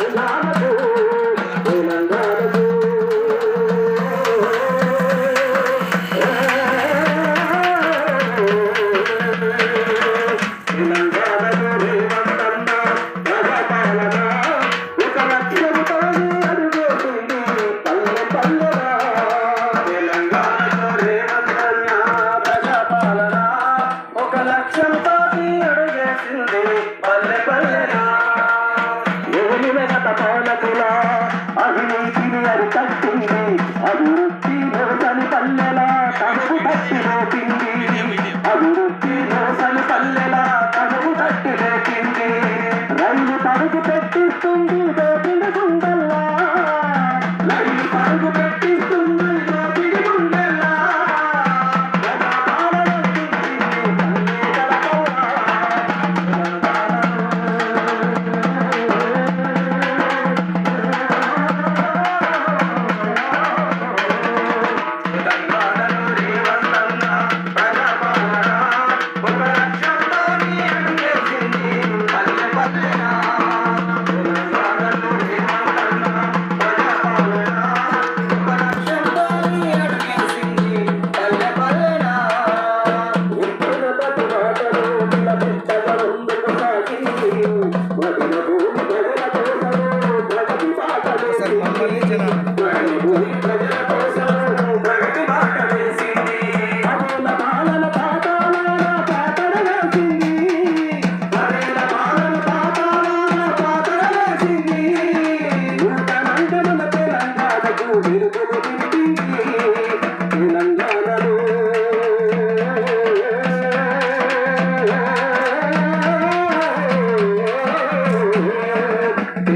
Hare it. దారి కట్టింది. అభివృద్ధి వ్యవసాయ పల్లెల తనువు తట్టి లేపింది అభివృద్ధి వ్యవసాయ పల్లెల తనువు తట్టి లేపింది రైలు తడుగు పెట్టిస్తుంది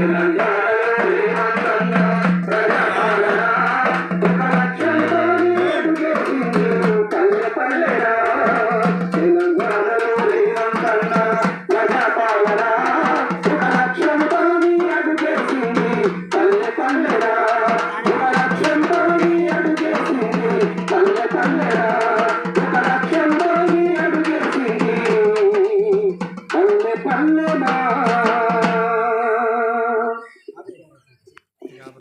Thank.